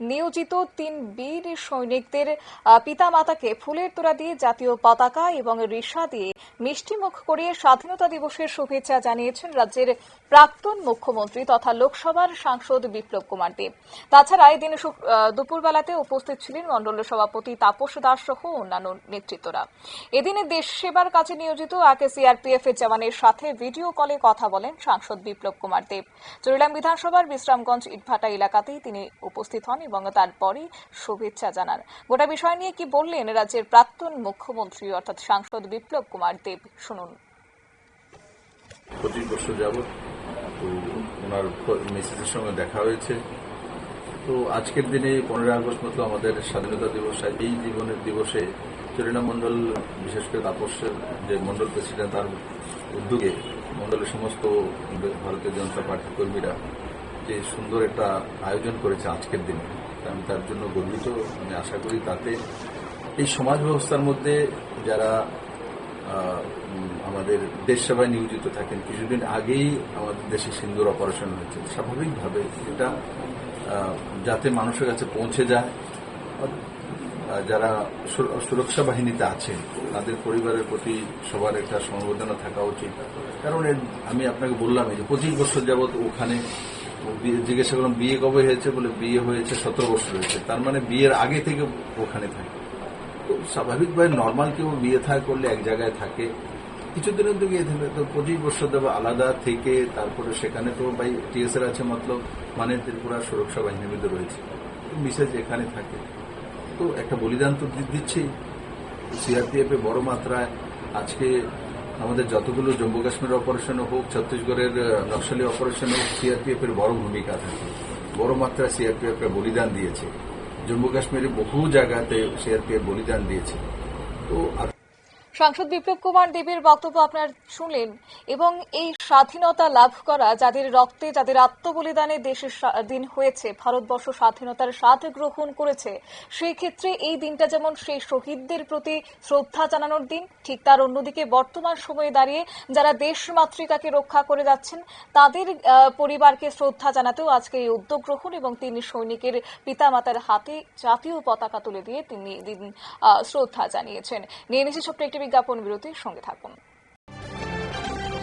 নিয়োজিত তিন বীর সৈনিকদের পিতা পিতামাতাকে ফুলের তোড়া দিয়ে জাতীয় পতাকা এবং রিসা দিয়ে মিষ্টিমুখ করিয়ে স্বাধীনতা দিবসের শুভেচ্ছা জানিয়েছেন রাজ্যের প্রাক্তন মুখ্যমন্ত্রী তথা লোকসভার সাংসদ বিপ্লব কুমার দেব। তাছাড়া এদিন দুপুরবেলাতে উপস্থিত ছিলেন মণ্ডল সভাপতি তাপস দাস সহ অন্যান্য নেতৃত্বরা। এদিনে দেশ সেবার কাজে নিয়োজিত এক সিআরপিএফ এর জওয়ানের সাথে ভিডিও কলে কথা বলেন সাংসদ বিপ্লব কুমার দেব। চরিলাম বিধানসভার বিশ্রামগঞ্জ ইটভাটা এলাকাতেই তিনি উপস্থিত হন এবং তারপরে শুভেচ্ছা জানান। গোটা বিষয় নিয়ে কি বললেন রাজ্যের প্রাক্তন মুখ্যমন্ত্রী অর্থাৎ সাংসদ বিপ্লব কুমার দেব, শুনুন। পঁচিশ বছর যাবৎ তো ওনার মেসেজের সঙ্গে দেখা হয়েছে। তো আজকের দিনে পনেরোই আগস্ট মতো আমাদের স্বাধীনতা দিবস এই জীবনের দিবসে চরিনা মণ্ডল, বিশেষ করে তাপসের যে মণ্ডল প্রেসিডেন্ট, তার উদ্যোগে মণ্ডলের সমস্ত ভারতীয় জনতা পার্টির কর্মীরা যে সুন্দর একটা আয়োজন করেছে আজকের দিনে। আমি তার জন্য গর্বিত। আমি আশা করি তাতে এই সমাজ ব্যবস্থার মধ্যে যারা আমাদের দেশ সেবায় নিয়োজিত থাকেন। কিছুদিন আগেই আমাদের দেশে সিন্দুর অপারেশন হয়েছে। স্বাভাবিকভাবে এটা যাতে মানুষের কাছে পৌঁছে যায় যারা সুর- সুরক্ষা বাহিনীতে আছেন, তাদের পরিবারের প্রতি সবার একটা সমবেদনা থাকা উচিত। কারণ আমি আপনাকে বললাম যে পঁচিশ বছর যাবৎ ওখানে জিজ্ঞাসা করলাম, বিয়ে কবে হয়েছে? বলে, বিয়ে হয়েছে সতেরো বছর হয়েছে। তার মানে বিয়ের আগে থেকে ওখানে থাকে। তো স্বাভাবিকভাবে নর্মাল কেউ বিয়ে থা, করলে এক জায়গায় থাকে। কিছুদিনের তো গিয়ে থাকে তো পঁচিশ বছর দেবে আলাদা থেকে তারপরে সেখানে তো ভাই টিএসএর আছে মতলব মানে ত্রিপুরা সুরক্ষা বাহিনীর মধ্যে রয়েছে। মিসেজ এখানে থাকে। তো একটা বলিদান তো দিচ্ছেই সিআরপিএফ বড় মাত্রায় আজকে আমাদের যতগুলো জম্মু কাশ্মীর অপারেশন হোক, ছত্তিশগড়ের নকশালি অপারেশন হোক সিআরপিএফ এর বড় ভূমিকা থাকে। বড় মাত্রায় সিআরপিএফ বলিদান দিয়েছে। জম্মু কাশ্মীরে বহু জায়গাতে সিআরপিএফ বলিদান দিয়েছে। তো সাংসদ বিপ্লব কুমার দেবের বক্তব্য আপনার শুনলেন এবং এই স্বাধীনতা লাভ করা যাদের রক্তে, যাদের আত্মবলিদানে দেশের দিন হয়েছে, ভারতবর্ষ স্বাধীনতার স্বাদ গ্রহণ করেছে সেই ক্ষেত্রে এই দিনটা যেমন সেই শহীদদের প্রতি শ্রদ্ধা জানানোর দিন, ঠিক তার অন্যদিকে বর্তমান সময়ে দাঁড়িয়ে যারা দেশ মাতৃকাকে রক্ষা করে যাচ্ছেন, তাদের পরিবারকে শ্রদ্ধা জানাতেও আজকে এই উদ্যোগ গ্রহণ এবং তিনি সৈনিকের পিতামাতার হাতে জাতীয় পতাকা তুলে দিয়ে তিনি শ্রদ্ধা জানিয়েছেন। নিয়ে নিচ্ছে ছোট্ট একটি বিজ্ঞাপন বিরতির সঙ্গে থাকুন।